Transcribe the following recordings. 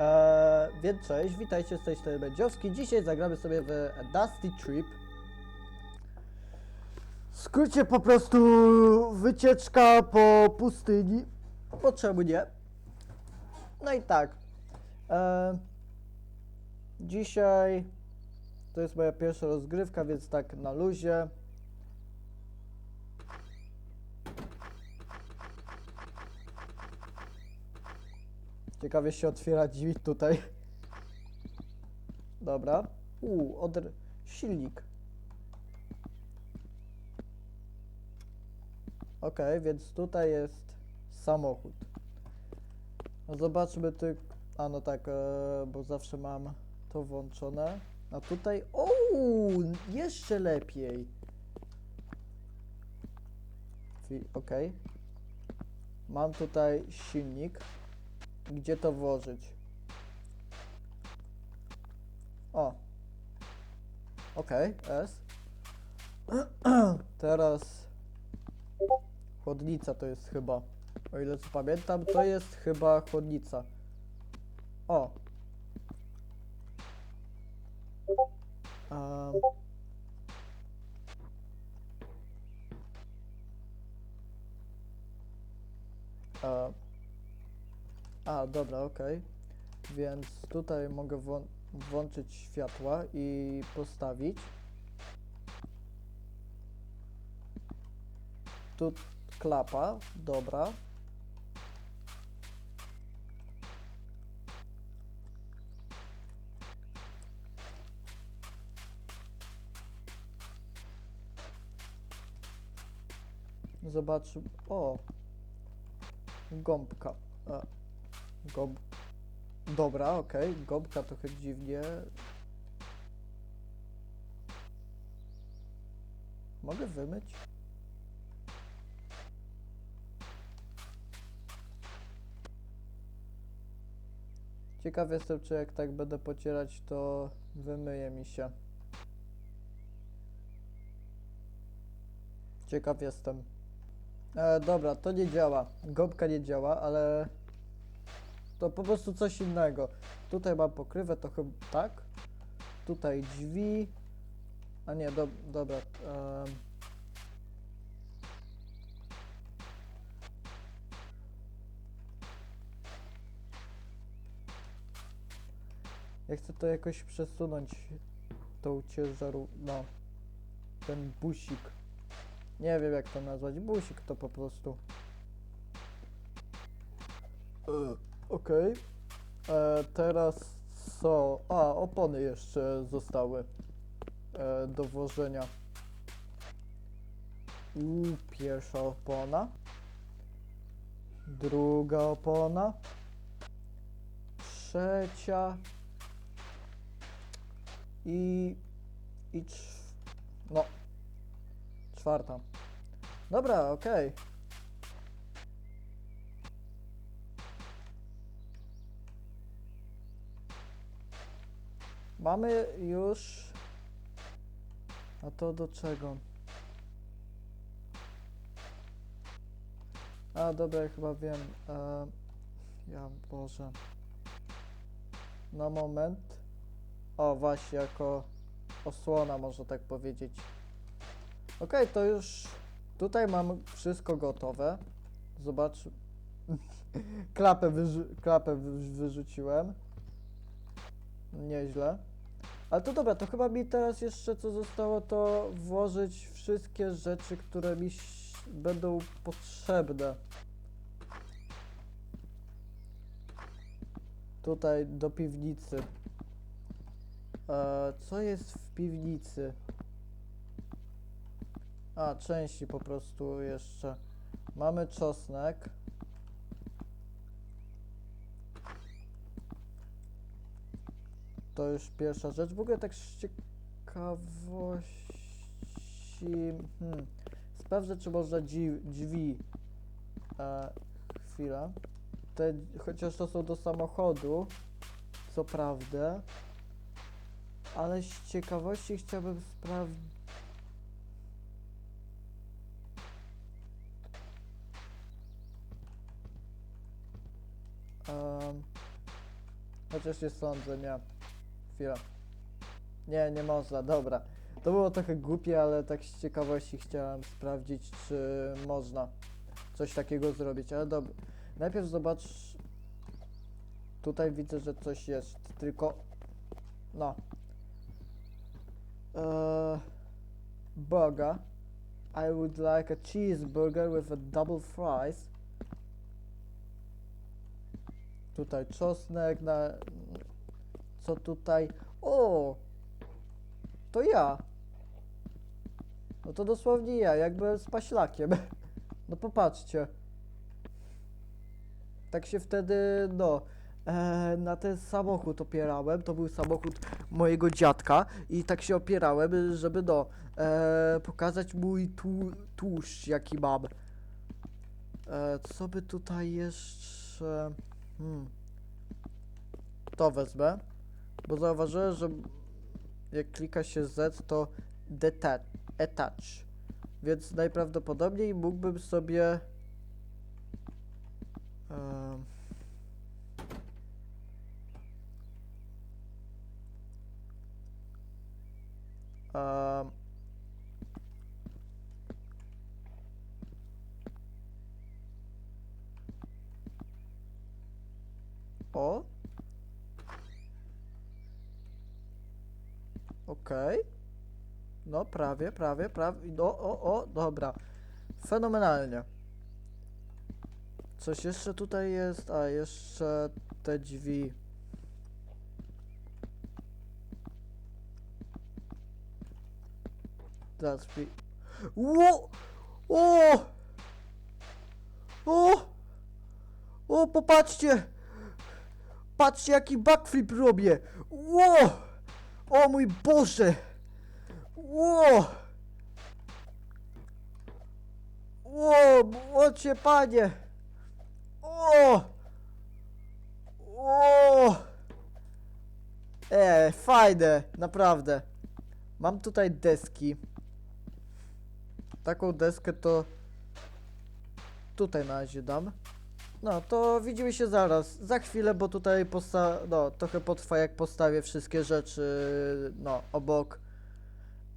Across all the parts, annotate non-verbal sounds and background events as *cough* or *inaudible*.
Eee, więc cześć, witajcie z tej strony Będziowski. Dzisiaj zagramy sobie w Dusty Trip. W skrócie po prostu wycieczka po pustyni. Bo czemu nie? No i tak. Eee, dzisiaj to jest moja pierwsza rozgrywka, więc tak na luzie. Ciekawie się otwiera drzwi tutaj. Dobra. Uuu, odr... silnik. Okej, więc tutaj jest samochód. No Zobaczmy tylko... A no tak, e, bo zawsze mam to włączone. A tutaj... Uuu, jeszcze lepiej. Okej. Mam tutaj silnik. Gdzie to włożyć? O. Okej, S. *clears throat* Teraz chłodnica to jest chyba. O ile co pamiętam, to jest chyba chłodnica. O. Um. E, a, dobra, okej. Więc tutaj mogę włą- włączyć światła i postawić. Tu klapa, dobra. Zobacz, o, gąbka. A, Gob... Dobra, okej. Gąbka trochę dziwnie. Mogę wymyć? Ciekaw jestem, czy jak tak będę pocierać, to wymyje mi się. Ciekaw jestem. E, dobra, to nie działa. Gąbka nie działa, ale to po prostu coś innego. Tutaj mam pokrywę, to chyba tak. Tutaj drzwi. A nie, do, dobra. em. Ja chcę to jakoś przesunąć, tą ciężaru, no, ten busik. Nie wiem jak to nazwać, busik to po prostu. Okej. E, Teraz co? A, opony jeszcze zostały e, do włożenia. Pierwsza opona. Druga opona. Trzecia. I... I. No. Czwarta. Dobra, okej. Mamy już. A to do czego? A dobra, ja chyba wiem. E, ja Boże. Na moment. O, właśnie, jako osłona, można tak powiedzieć. Okej, to już. Tutaj mam wszystko gotowe. Zobacz. *laughs* klapę, wyrzu klapę wy wyrzuciłem. Nieźle. Ale to dobra, to chyba mi teraz jeszcze co zostało, to włożyć wszystkie rzeczy, które mi będą potrzebne. Tutaj do piwnicy. E, co jest w piwnicy? A, części po prostu jeszcze. Mamy czosnek. To już pierwsza rzecz. W ogóle tak z ciekawości... Hmm. Sprawdzę, czy można drzwi... E, chwila. Te, chociaż to są do samochodu, co prawda. Ale z ciekawości chciałbym sprawdzić... Em, Chociaż nie sądzę, nie. Chwila. Nie, nie można, dobra. To było trochę głupie, ale tak z ciekawości chciałem sprawdzić, czy można coś takiego zrobić, ale dobra. Najpierw zobacz. Tutaj widzę, że coś jest, tylko. No. Eee, burger. I would like a cheeseburger with a double fries. Tutaj czosnek na... Co tutaj? O! To ja. No to dosłownie ja, jakby z paślakiem. *laughs* No popatrzcie. Tak się wtedy, no, e, na ten samochód opierałem. To był samochód mojego dziadka i tak się opierałem, żeby, no, e, pokazać mój tłu, tłuszcz, jaki mam. E, co by tutaj jeszcze... Hmm. To wezmę, bo zauważyłem, że jak klika się Z, to detach. Więc najprawdopodobniej mógłbym sobie... em, em, o. Okej. No, prawie, prawie, prawie. O, o, o, dobra. Fenomenalnie. Coś jeszcze tutaj jest? A, jeszcze te drzwi. That's drzwi. Ło! O! O! O, popatrzcie! Patrzcie, jaki backflip robię! Ło! O mój Boże! Ło! Ło! Łocie panie! O! O! E, fajne, naprawdę. Mam tutaj deski. Taką deskę to tutaj na razie dam. No, to widzimy się zaraz, za chwilę, bo tutaj posta no, trochę potrwa jak postawię wszystkie rzeczy, no, obok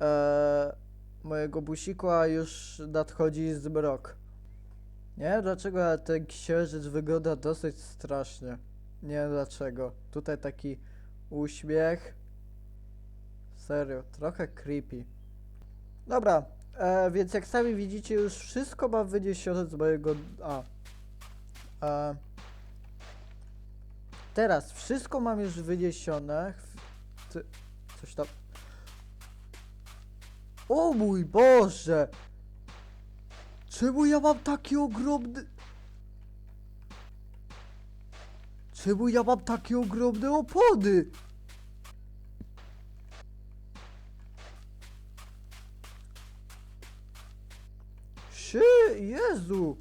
e, mojego busiku, a już nadchodzi zmrok. Nie dlaczego, ten księżyc wygląda dosyć strasznie. Nie wiem dlaczego. Tutaj taki uśmiech. Serio, trochę creepy. Dobra, e, więc jak sami widzicie, już wszystko mam wyniesione z mojego... A, teraz wszystko mam już wyniesione. Coś tam. O mój Boże! Czemu ja mam taki ogromny. Czemu ja mam takie ogromne opony? Szy, Jezu!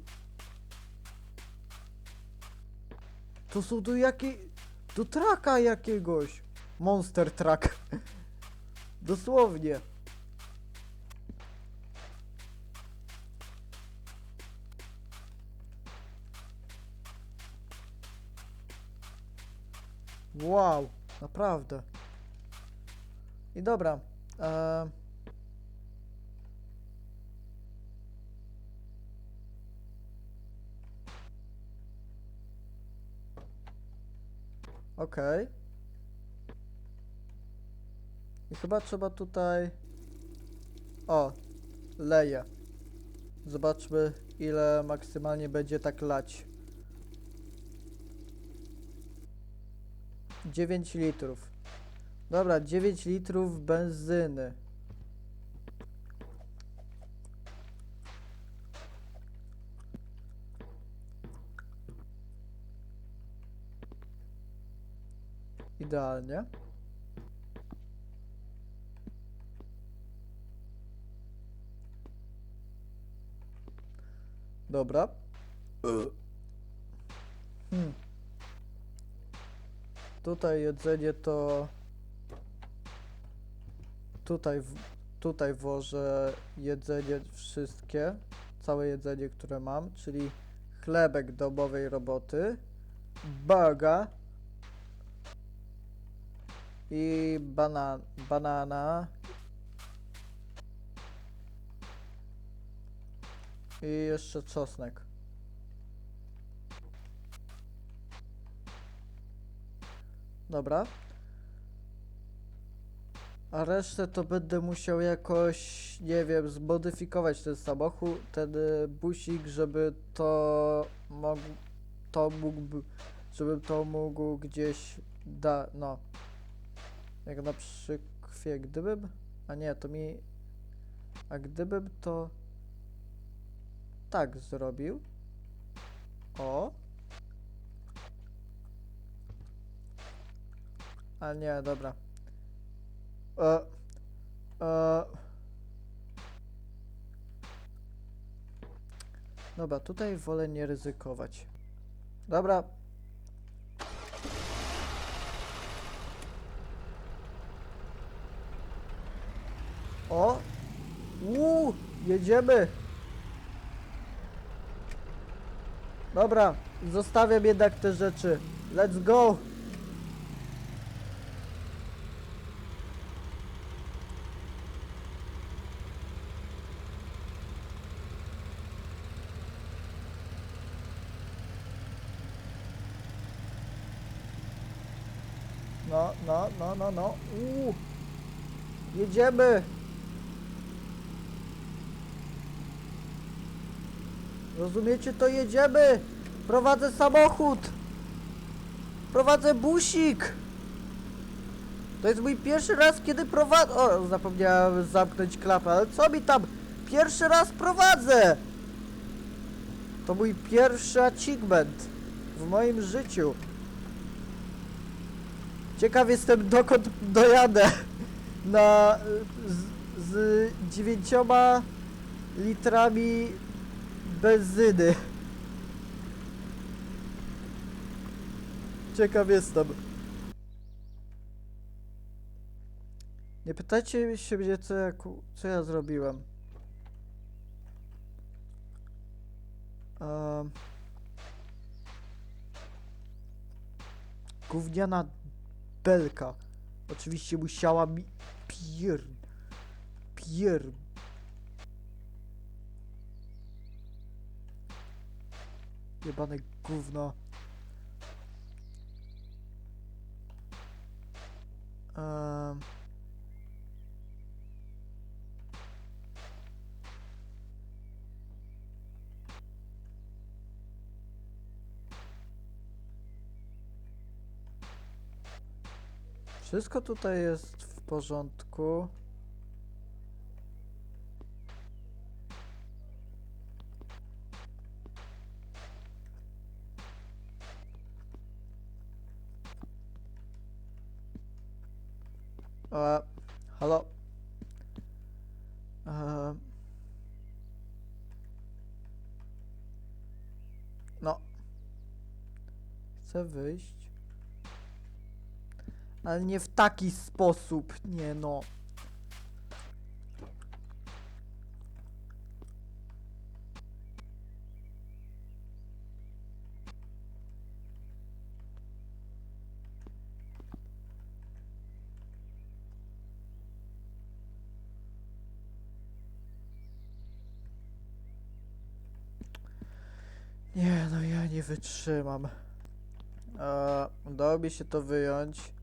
To są do jakiej... Do traka jakiegoś. Monster truck. *laughs* Dosłownie. Wow, naprawdę. I dobra. E... Okej. I chyba trzeba tutaj... O, leje. Zobaczmy, ile maksymalnie będzie tak lać. 9 litrów. Dobra, 9 litrów benzyny. Idealnie. Dobra. Hmm. Tutaj jedzenie to... Tutaj, w... tutaj włożę jedzenie wszystkie. Całe jedzenie, które mam, czyli chlebek domowej roboty, burger, i bana, banana. I jeszcze czosnek. Dobra. A resztę to będę musiał jakoś, nie wiem, zmodyfikować ten samochód, ten y, busik, żeby to mógł, to mógłby, żebym to mógł gdzieś da, no. Jak na przykład, gdybym, a nie, to mi, a gdybym to tak zrobił, o, a nie, dobra. E, e. Dobra, tutaj wolę nie ryzykować. Dobra. O! Uuu! Jedziemy! Dobra, zostawiam jednak te rzeczy. Let's go! No, no, no, no, no. Uuu. Jedziemy. Rozumiecie, to jedziemy. Prowadzę samochód. Prowadzę busik. To jest mój pierwszy raz, kiedy prowadzę... O, zapomniałem zamknąć klapę, ale co mi tam? Pierwszy raz prowadzę. To mój pierwszy achievement w moim życiu. Ciekaw jestem dokąd dojadę na z, z dziewięcioma litrami benzyny. Ciekaw jestem. Nie pytajcie się mnie co ja, co ja zrobiłem. Um, gówniana belka. Oczywiście musiała mi pier... pier... Jebane gówno. Um... Wszystko tutaj jest w porządku. E, halo? E, no. Chcę wyjść. Ale nie w taki sposób, nie no. Nie no, ja wytrzymam. Mi się to wyjąć.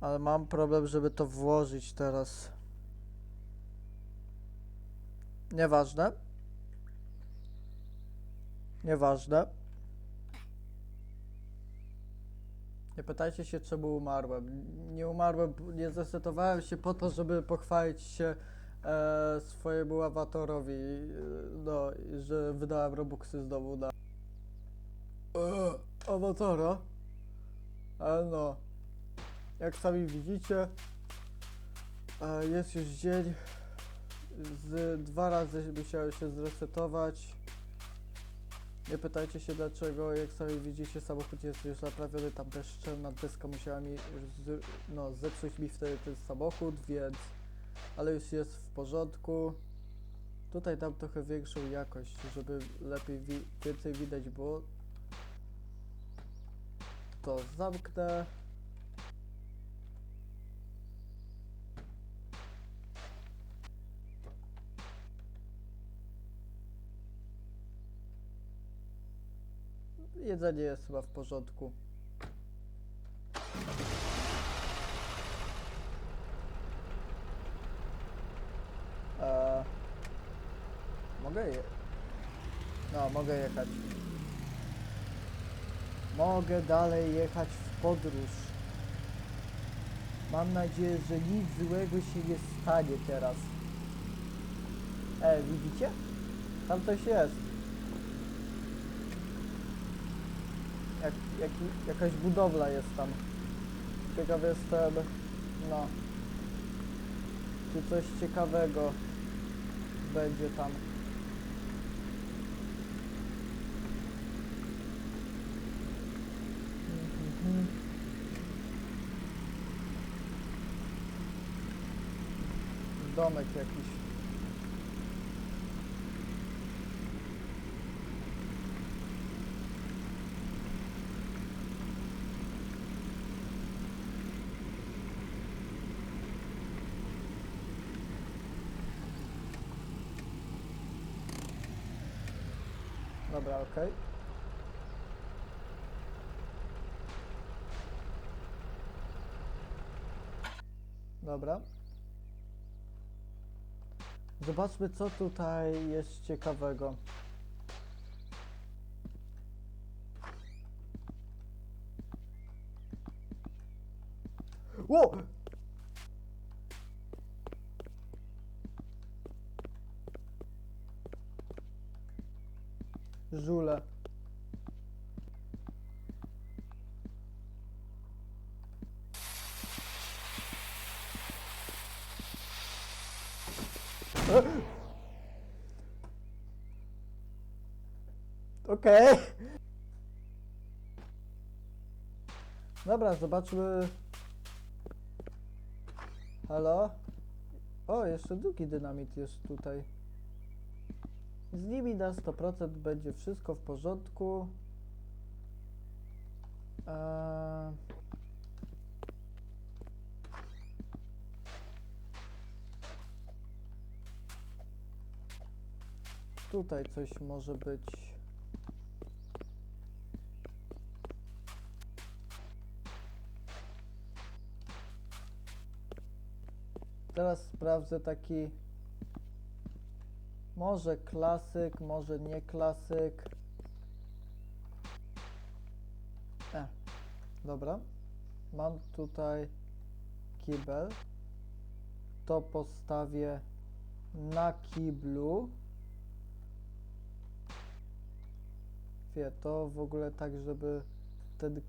Ale mam problem, żeby to włożyć teraz. Nieważne. Nieważne. Nie pytajcie się, czemu umarłem. Nie umarłem, nie zresetowałem się po to, żeby pochwalić się e, swojemu awatorowi, e, no, że wydałem robuxy znowu na e, awatora. Ale no, jak sami widzicie, e, jest już dzień. Z dwa razy musiałem się zresetować. Nie pytajcie się dlaczego, jak sami widzicie samochód jest już naprawiony, tam też szczelna deska musiała mi z, no, zepsuć mi wtedy ten samochód, więc ale już jest w porządku. Tutaj dam trochę większą jakość, żeby lepiej wi więcej widać było to zamknę. Jedzenie jest chyba w porządku. Eee, mogę je... No, mogę jechać. Mogę dalej jechać w podróż. Mam nadzieję, że nic złego się nie stanie teraz. E, widzicie? Tam coś jest. Jak, jaki, jakaś budowla jest tam. Ciekaw jestem, no. Czy coś ciekawego będzie tam. Domek jakiś. Dobra, okej. Dobra. Zobaczmy, co tutaj jest ciekawego. Ło! Żule. Okej. Dobra, zobaczmy. Halo? O, jeszcze drugi dynamit jest tutaj. Z nimi na 100% będzie wszystko w porządku. Eee... Tutaj coś może być. Teraz sprawdzę taki może klasyk, może nie klasyk. E, dobra. Mam tutaj kibel. To postawię na kiblu. Wie, to w ogóle tak, żeby ten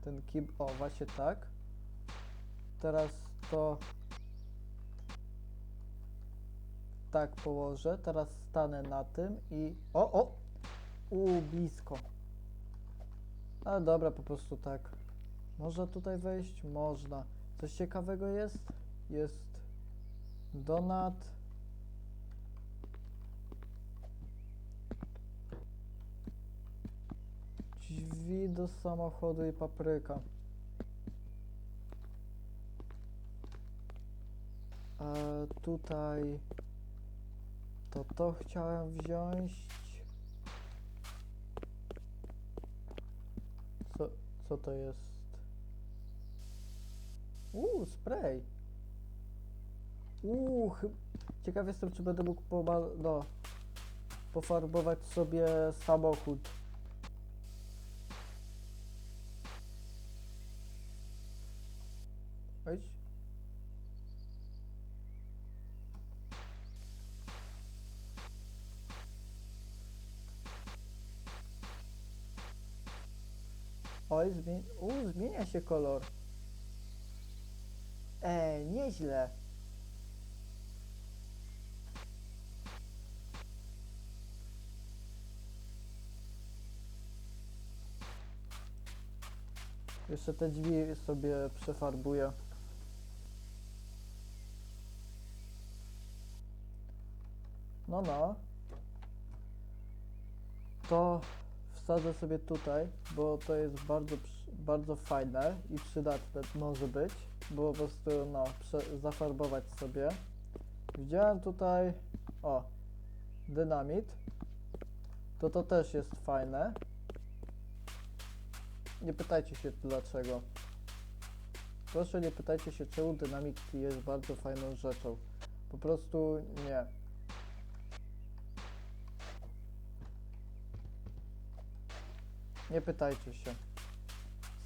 ten kibel, o właśnie tak. Teraz to tak położę. Teraz stanę na tym i... O, o! U, blisko. Ale dobra, po prostu tak. Można tutaj wejść? Można. Coś ciekawego jest? Jest donat. Drzwi do samochodu i papryka. A tutaj to to chciałem wziąć. Co, co to jest? Uuu, spray. Uuu, ciekaw jestem, czy będę mógł pomal- no, pofarbować sobie samochód. U, zmienia się kolor. Ej, nieźle. Jeszcze te drzwi sobie przefarbuję. No, no. To wsadzę sobie tutaj, bo to jest bardzo, przy- bardzo fajne i przydatne może być, bo po prostu no, zafarbować sobie. Widziałem tutaj, o, dynamit. to to też jest fajne. Nie pytajcie się dlaczego. Proszę nie pytajcie się czemu Dynamic T jest bardzo fajną rzeczą. Po prostu nie. Nie pytajcie się.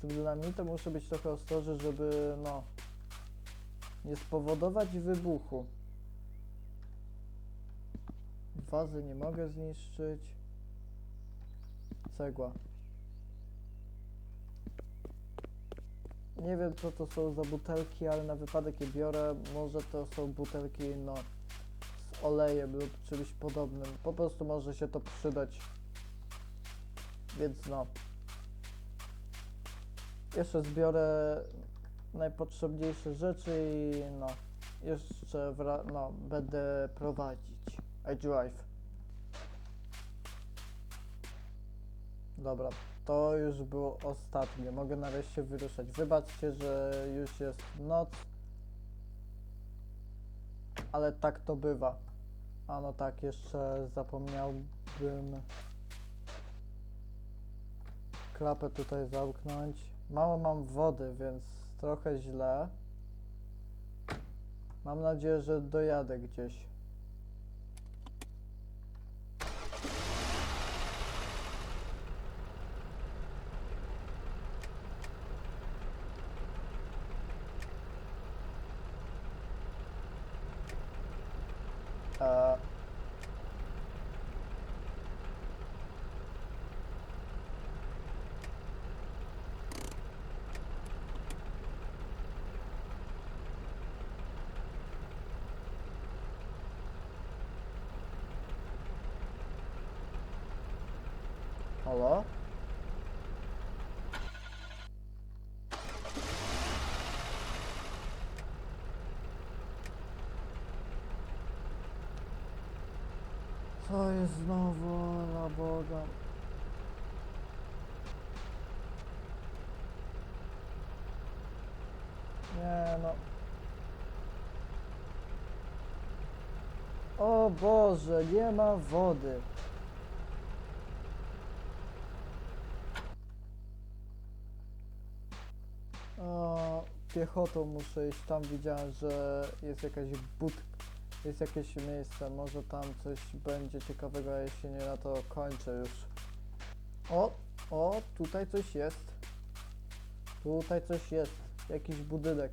Z tym dynamitem muszę być trochę ostrożny, żeby no nie spowodować wybuchu. Wazy nie mogę zniszczyć. Cegła. Nie wiem co to są za butelki, ale na wypadek je biorę. Może to są butelki no z olejem lub czymś podobnym. Po prostu może się to przydać. Więc no. Jeszcze zbiorę najpotrzebniejsze rzeczy i no. Jeszcze no, będę prowadzić. I drive. Dobra, to już było ostatnie. Mogę nareszcie wyruszać. Wybaczcie, że już jest noc. Ale tak to bywa. A no tak, jeszcze zapomniałbym klapę tutaj zamknąć. Mało mam wody, więc trochę źle. Mam nadzieję, że dojadę gdzieś. Eee, Halo? Co jest znowu, na Boga? Nie no. O Boże, nie ma wody. Piechotą muszę iść. Tam widziałem, że jest jakaś budka. Jest jakieś miejsce, może tam coś będzie ciekawego, a jeśli nie, no to kończę już. O, o, tutaj coś jest. Tutaj coś jest. Jakiś budynek.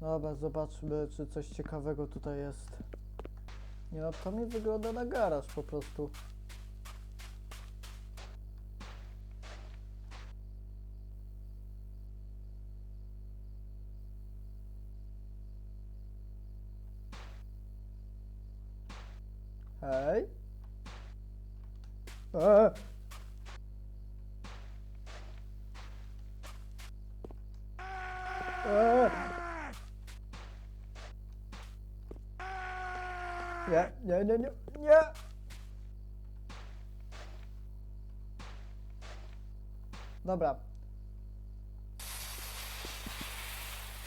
Dobra, zobaczmy, czy coś ciekawego tutaj jest. Nie no, to mi wygląda na garaż po prostu. Hej. Eee. Eee. Nie, nie, nie, nie, nie. Dobra.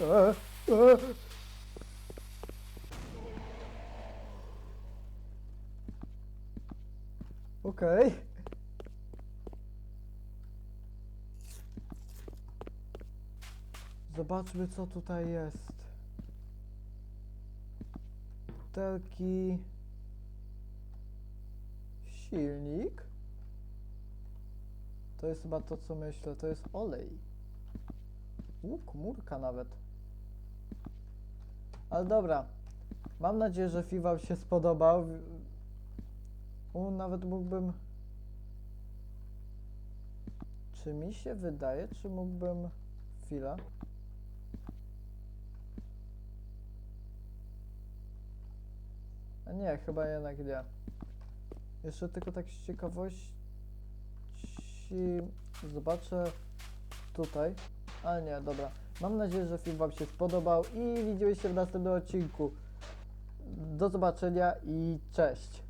Eee, eee. Okej. Zobaczmy co tutaj jest. Butelki. Silnik. To jest chyba to co myślę, to jest olej. U, komórka nawet. Ale dobra. Mam nadzieję, że FIWA się spodobał. U, nawet mógłbym... Czy mi się wydaje, czy mógłbym... Chwila. A nie, chyba jednak nie. Jeszcze tylko tak z ciekawości... Zobaczę tutaj. Ale nie, dobra. Mam nadzieję, że film Wam się spodobał i widzimy się w następnym odcinku. Do zobaczenia i cześć.